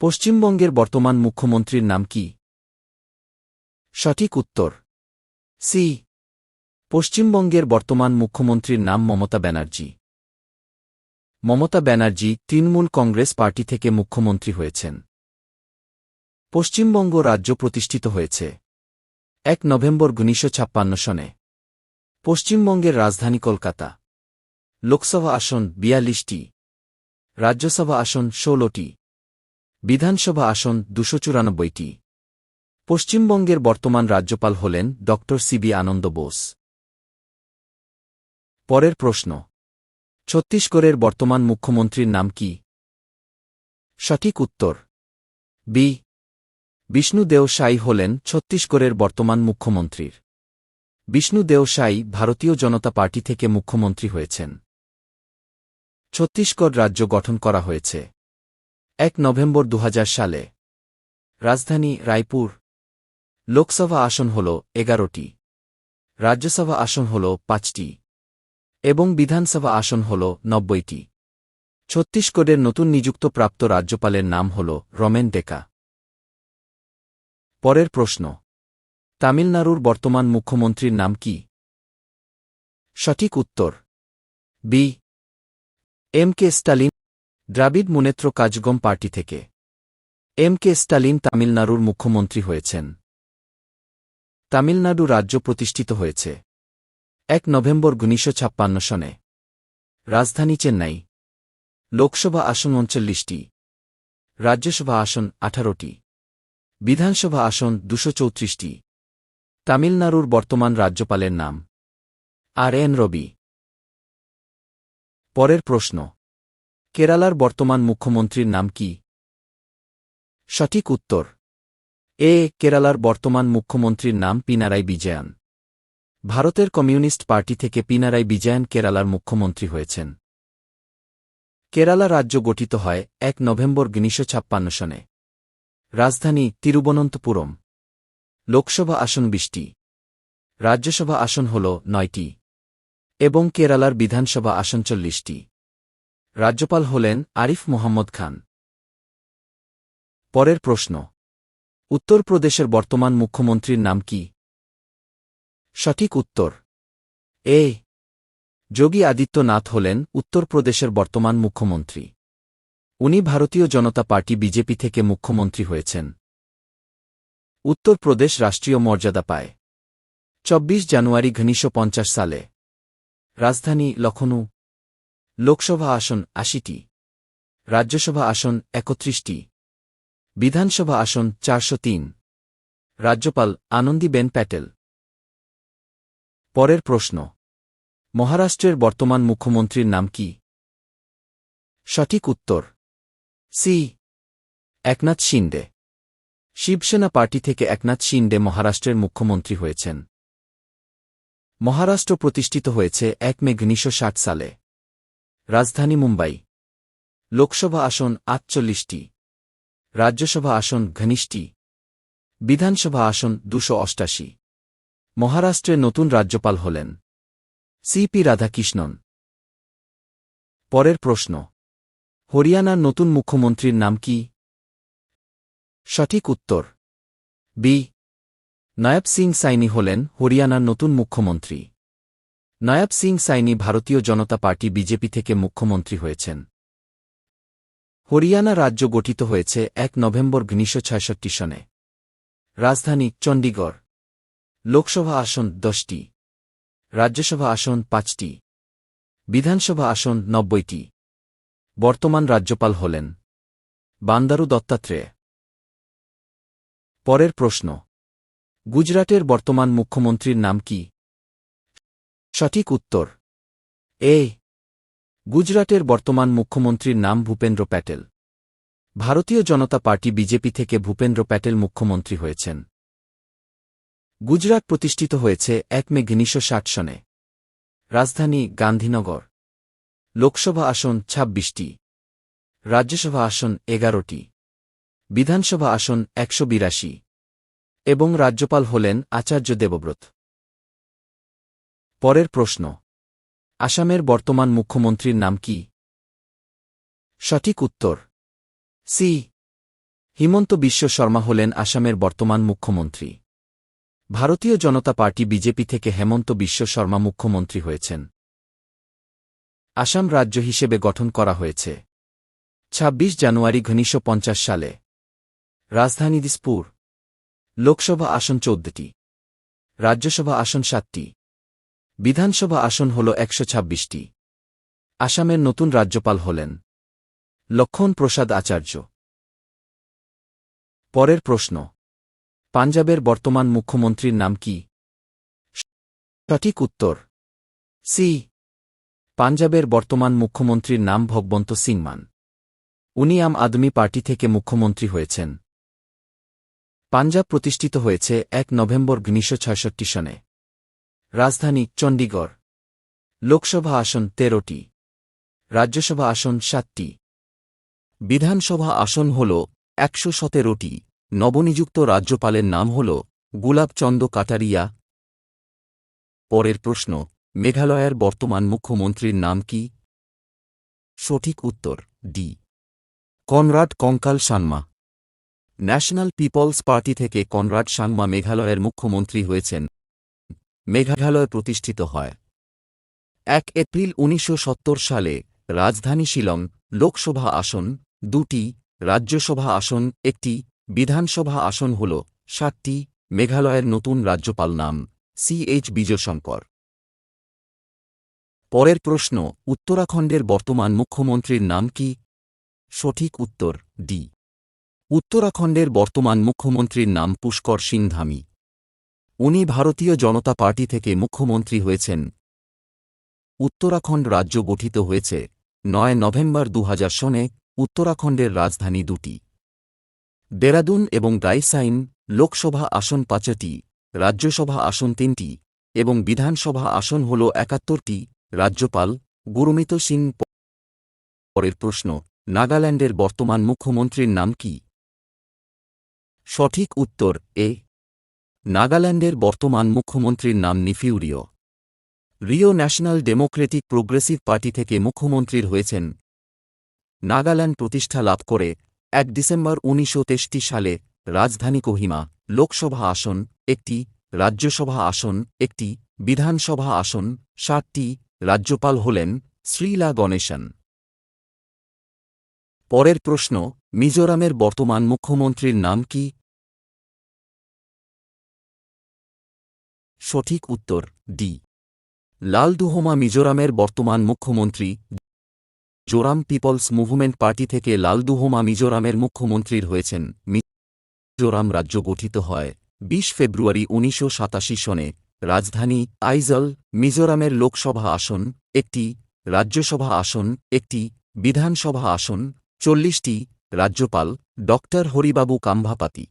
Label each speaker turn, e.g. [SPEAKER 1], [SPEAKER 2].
[SPEAKER 1] পশ্চিমবঙ্গের বর্তমান মুখ্যমন্ত্রীর নাম কি? সঠিক উত্তর। সি পশ্চিমবঙ্গের বর্তমান মুখ্যমন্ত্রীর নাম মমতা ব্যানার্জি। মমতা ব্যানার্জি তৃণমূল কংগ্রেস পার্টি থেকে মুখ্যমন্ত্রী হয়েছেন। পশ্চিমবঙ্গ রাজ্য প্রতিষ্ঠিত হয়েছে। এক নভেম্বর উনিশশো ছাপ্পান্ন সনে। পশ্চিমবঙ্গের রাজধানী কলকাতা। লোকসভা আসন বিয়াল্লিশটি। রাজ্যসভা আসন ষোলোটি। বিধানসভা আসন দুশো চুরানব্বইটি। পশ্চিমবঙ্গের বর্তমান রাজ্যপাল হলেন ড. C V Ananda Bose. পরের প্রশ্ন। ছত্তিশগড়ের বর্তমান মুখ্যমন্ত্রীর নাম কি? সঠিক উত্তর। বি। বিষ্ণু সাই হলেন ছত্তিশগড়ের বর্তমান মুখ্যমন্ত্রীর। বিষ্ণু সাই ভারতীয় জনতা পার্টি থেকে মুখ্যমন্ত্রী হয়েছেন। ছত্তিশগড় রাজ্য গঠন করা হয়েছে। এক নভেম্বর দু হাজার সালে। রাজধানী রায়পুর। লোকসভা আসন হল এগারোটি। রাজ্যসভা আসন হল পাঁচটি। এবং বিধানসভা আসন হল নব্বইটি। ছত্তিশগড়ের নতুন নিযুক্ত প্রাপ্ত রাজ্যপালের নাম হল রমেন ডেকা। পরের প্রশ্ন। তামিলনাড়ুর বর্তমান মুখ্যমন্ত্রীর নাম কি? সঠিক উত্তর। B. M K Stalin Dravida Munnetra Kazhagam party থেকে। এম কে স্টালিন তামিলনাড়ুর মুখ্যমন্ত্রী হয়েছেন। তামিলনাড়ু রাজ্য প্রতিষ্ঠিত হয়েছে। এক নভেম্বর উনিশশো ছাপ্পান্ন সনে। রাজধানী চেন্নাই। লোকসভা আসন উনচল্লিশটি। রাজ্যসভা আসন আঠারোটি। বিধানসভা আসন দুশো চৌত্রিশটি। তামিলনাড়ুর বর্তমান রাজ্যপালের নাম। R N Ravi. পরের প্রশ্ন। কেরালার বর্তমান মুখ্যমন্ত্রীর নাম কি? সঠিক উত্তর। এ, কেরালার বর্তমান মুখ্যমন্ত্রীর নাম পিনারাই বিজয়ান। ভারতের কমিউনিস্ট পার্টি থেকে পিনারাই বিজয়ান কেরালার মুখ্যমন্ত্রী হয়েছেন। কেরালা রাজ্য গঠিত হয় এক নভেম্বর উনিশশো ছাপ্পান্ন সনে। রাজধানী তিরুবনন্তপুরম। লোকসভা আসন বিশটি। রাজ্যসভা আসন হল নয়টি। এবং কেরালার বিধানসভা আসন চল্লিশটি। রাজ্যপাল হলেন আরিফ মোহাম্মদ খান। পরের প্রশ্ন। উত্তরপ্রদেশের বর্তমান মুখ্যমন্ত্রীর নাম কি? সঠিক উত্তর। এ. যোগী আদিত্যনাথ হলেন উত্তরপ্রদেশের বর্তমান মুখ্যমন্ত্রী। উনি ভারতীয় জনতা পার্টি বিজেপি থেকে মুখ্যমন্ত্রী হয়েছেন। উত্তরপ্রদেশ রাষ্ট্রীয় মর্যাদা পায়। চব্বিশ জানুয়ারি ঘনিশো সালে। রাজধানী লখনৌ লোকসভা আসন আশিটি, রাজ্যসভা আসন একত্রিশটি, বিধানসভা আসন চারশো তিন, রাজ্যপাল আনন্দীবেন প্যাটেল। পরের প্রশ্ন, মহারাষ্ট্রের বর্তমান মুখ্যমন্ত্রীর নাম কি? সঠিক উত্তর, সি, একনাথ শিন্ডে শিবসেনা পার্টি থেকে একনাথ শিন্ডে মহারাষ্ট্রের মুখ্যমন্ত্রী হয়েছেন। মহারাষ্ট্র প্রতিষ্ঠিত হয়েছে এক মে সালে। রাজধানী মুম্বাই। লোকসভা আসন আটচল্লিশটি। রাজ্যসভা আসন ঘনিষ্ঠটি বিধানসভা আসন দুশো অষ্টাশি। মহারাষ্ট্রের নতুন রাজ্যপাল হলেন। C P Radhakrishnan. পরের প্রশ্ন। হরিয়ানার নতুন মুখ্যমন্ত্রীর নাম কি? সঠিক উত্তর। বি. নয়াব সিং সাইনি হলেন হরিয়ানার নতুন মুখ্যমন্ত্রী। নয়াব সিং সাইনি ভারতীয় জনতা পার্টি বিজেপি থেকে মুখ্যমন্ত্রী হয়েছেন। হরিয়ানা রাজ্য গঠিত হয়েছে এক নভেম্বর উনিশশো ছয়ষট্টি সনে। রাজধানী চণ্ডীগড়। লোকসভা আসন দশটি। রাজ্যসভা আসন পাঁচটি। বিধানসভা আসন নব্বইটি। বর্তমান রাজ্যপাল হলেন। বান্দারু দত্তাত্রেয়। পরের প্রশ্ন। গুজরাটের বর্তমান মুখ্যমন্ত্রীর নাম কি? সঠিক উত্তর। এ। গুজরাটের বর্তমান মুখ্যমন্ত্রীর নাম ভূপেন্দ্র প্যাটেল। ভারতীয় জনতা পার্টি বিজেপি থেকে ভূপেন্দ্র প্যাটেল মুখ্যমন্ত্রী হয়েছেন। গুজরাট প্রতিষ্ঠিত হয়েছে এক মে উনিশশো সনে। রাজধানী গান্ধীনগর। লোকসভা আসন ছাব্বিশটি। রাজ্যসভা আসন এগারোটি। বিধানসভা আসন একশো বিরাশি। এবং রাজ্যপাল হলেন আচার্য দেবব্রত। পরের প্রশ্ন। আসামের বর্তমান মুখ্যমন্ত্রীর নাম কি? সঠিক উত্তর। সি। হিমন্ত বিশ্ব শর্মা হলেন আসামের বর্তমান মুখ্যমন্ত্রী। ভারতীয় জনতা পার্টি বিজেপি থেকে হেমন্ত বিশ্ব শর্মা মুখ্যমন্ত্রী হয়েছেন। আসাম রাজ্য হিসেবে গঠন করা হয়েছে। ২৬ জানুয়ারি উনিশশো সালে। রাজধানী দিসপুর। লোকসভা আসন চৌদ্দটি। রাজ্যসভা আসন সাতটি। বিধানসভা আসন হল একশো ছাব্বিশটি। আসামের নতুন রাজ্যপাল হলেন। লক্ষণ প্রসাদ আচার্য। পরের প্রশ্ন। পাঞ্জাবের বর্তমান মুখ্যমন্ত্রীর নাম কি? সঠিক উত্তর। সি। পাঞ্জাবের বর্তমান মুখ্যমন্ত্রীর নাম ভগবন্ত সিংমান। উনি আম আদমি পার্টি থেকে মুখ্যমন্ত্রী হয়েছেন। পাঞ্জাব প্রতিষ্ঠিত হয়েছে এক নভেম্বর উনিশশো সনে। রাজধানী চণ্ডীগড়। লোকসভা আসন তেরোটি। রাজ্যসভা আসন সাতটি। বিধানসভা আসন হল একশো সতেরোটি। নবনিযুক্ত রাজ্যপালের নাম হল গুলাবচন্দ কাটারিয়া। পরের প্রশ্ন, মেঘালয়ের বর্তমান মুখ্যমন্ত্রীর নাম কি? সঠিক উত্তর, D. Conrad Kongkal Sangma. National people's party থেকে কনরাড সাংমা মেঘালয়ের মুখ্যমন্ত্রী হয়েছেন। মেঘালয় প্রতিষ্ঠিত হয়। এক এপ্রিল উনিশশো সত্তর সালে রাজধানী শিলং লোকসভা আসন দুটি, রাজ্যসভা আসন একটি, বিধানসভা আসন হল সাতটি, মেঘালয়ের নতুন রাজ্যপাল নাম সি এইচ বিজয়শঙ্কর। পরের প্রশ্ন, উত্তরাখণ্ডের বর্তমান মুখ্যমন্ত্রীর নাম কি? সঠিক উত্তর, ডি। উত্তরাখণ্ডের বর্তমান মুখ্যমন্ত্রীর নাম পুষ্কর সিং ধামি উনি ভারতীয় জনতা পার্টি থেকে মুখ্যমন্ত্রী হয়েছেন। উত্তরাখণ্ড রাজ্য গঠিত হয়েছে, নয় নভেম্বর দু সনে উত্তরাখণ্ডের রাজধানী দুটি। দেরাদুন এবং রাইসাইন লোকসভা আসন পাঁচটি, রাজ্যসভা আসন তিনটি এবং বিধানসভা আসন হল একাত্তরটি, রাজ্যপাল গুরুমিত সিং পরের প্রশ্ন, নাগাল্যান্ডের বর্তমান মুখ্যমন্ত্রীর নাম কি? সঠিক উত্তর, এ নাগাল্যান্ডের বর্তমান মুখ্যমন্ত্রীর নাম Neiphiu Rio. Rio national democratic progressive party থেকে মুখ্যমন্ত্রীর হয়েছেন। নাগাল্যান্ড প্রতিষ্ঠা লাভ করে এক ডিসেম্বর উনিশশো সালে রাজধানী কোহিমা লোকসভা আসন একটি, রাজ্যসভা আসন একটি, বিধানসভা আসন ষাটটি রাজ্যপাল হলেন শ্রীলা গণেশন। পরের প্রশ্ন, মিজোরামের বর্তমান মুখ্যমন্ত্রীর নাম কি? সঠিক উত্তর, ডি। লালদুহোমা মিজোরামের বর্তমান মুখ্যমন্ত্রী জোরাম পিপলস মুভমেন্ট পার্টি থেকে লালদুহোমা মিজোরামের মুখ্যমন্ত্রীর হয়েছেন মিজোরাম রাজ্য গঠিত হয়। বিশ ফেব্রুয়ারি উনিশশো সনে রাজধানী আইজল, মিজোরামের লোকসভা আসন, একটি রাজ্যসভা আসন, একটি বিধানসভা আসন, চল্লিশটি রাজ্যপাল, ডক্টর হরিবাবু কাম্ভাপাতি।